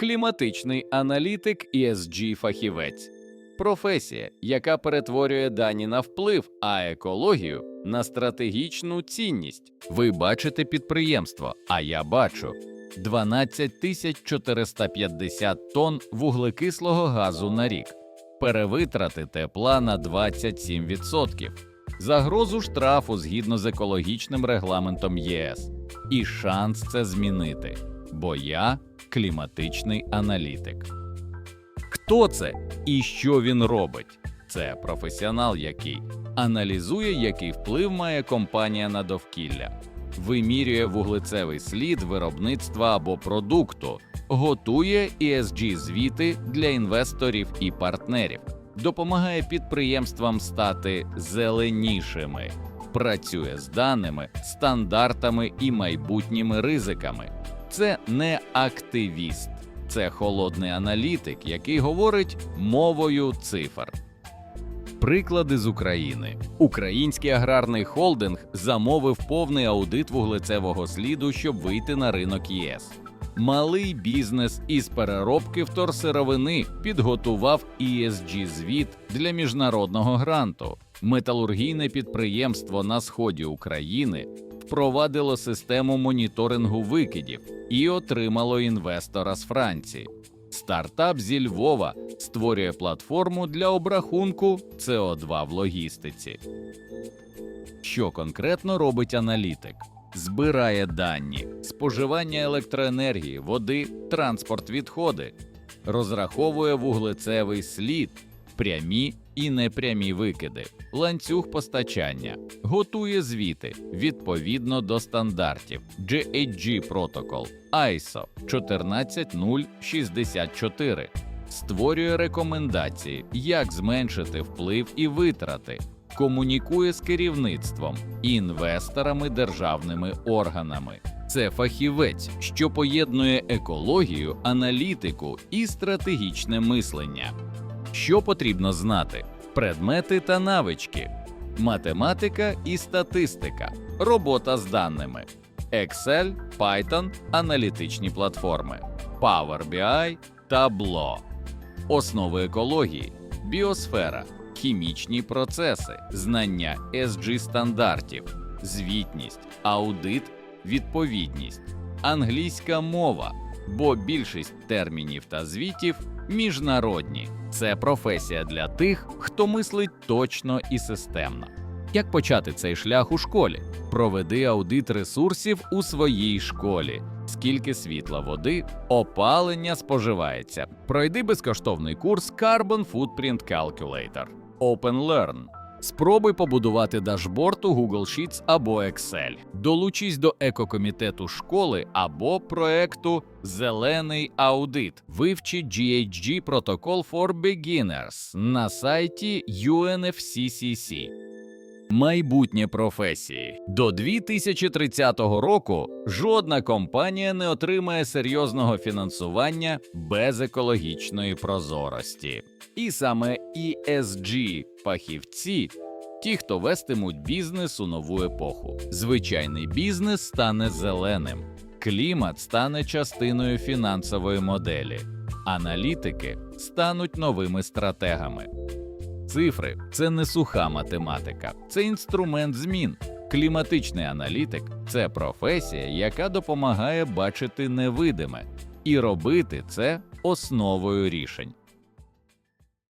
кліматичний аналітик esg фахівець професія, яка перетворює дані на вплив, а екологію на стратегічну цінність. Ви бачите підприємство, а я бачу. 12 тисяч 450 тонн вуглекислого газу на рік, перевитрати тепла на 27%, загрозу штрафу згідно з екологічним регламентом ЄС. І шанс це змінити, бо я кліматичний аналітик. Хто це і що він робить? Це професіонал, який аналізує, який вплив має компанія на довкілля, вимірює вуглецевий слід виробництва або продукту, готує esg звіти для інвесторів і партнерів, допомагає підприємствам стати зеленішими, працює з даними, стандартами і майбутніми ризиками. Це не активіст, це холодний аналітик, який говорить мовою цифр. Приклади з України. Український аграрний холдинг замовив повний аудит вуглецевого сліду, щоб вийти на ринок ЄС. Малий бізнес із переробки вторсировини підготував esg звіт для міжнародного гранту. Металургійне підприємство на сході України впровадило систему моніторингу викидів і отримало інвестора з Франції. Стартап зі Львова створює платформу для обрахунку СО2 в логістиці. Що конкретно робить аналітик? Збирає дані, споживання електроенергії, води, транспорт, відходи, розраховує вуглецевий слід, прямі і непрямі викиди, ланцюг постачання, готує звіти відповідно до стандартів. GHG протокол ISO 14064, створює рекомендації, як зменшити вплив і витрати, комунікує з керівництвом, інвесторами, державними органами. Це фахівець, що поєднує екологію, аналітику і стратегічне мислення. Що потрібно знати? Предмети та навички, математика і статистика, робота з даними, Excel, Python, аналітичні платформи, Power BI, Tableau. Основи екології, біосфера, хімічні процеси, знання SG стандартів, звітність, аудит, відповідність, англійська мова, бо більшість термінів та звітів міжнародні. Це професія для тих, хто мислить точно і системно. Як почати цей шлях у школі? Проведи аудит ресурсів у своїй школі. Скільки світла, води, опалення споживається. Пройди безкоштовний курс Carbon Footprint Calculator. OpenLearn. Спробуй побудувати дашборд у Google Sheets або Excel. Долучись до екокомітету школи або проекту Зелений аудит. Вивчи GHG протокол for Beginners на сайті UNFCCC. Майбутнє професії до 2030 року жодна компанія не отримає серйозного фінансування без екологічної прозорості. І саме ESG фахівці ті, хто вестимуть бізнес у нову епоху. Звичайний бізнес стане зеленим, клімат стане частиною фінансової моделі, аналітики стануть новими стратегами. Цифри це не суха математика, це інструмент змін. Кліматичний аналітик це професія, яка допомагає бачити невидиме і робити це основою рішень.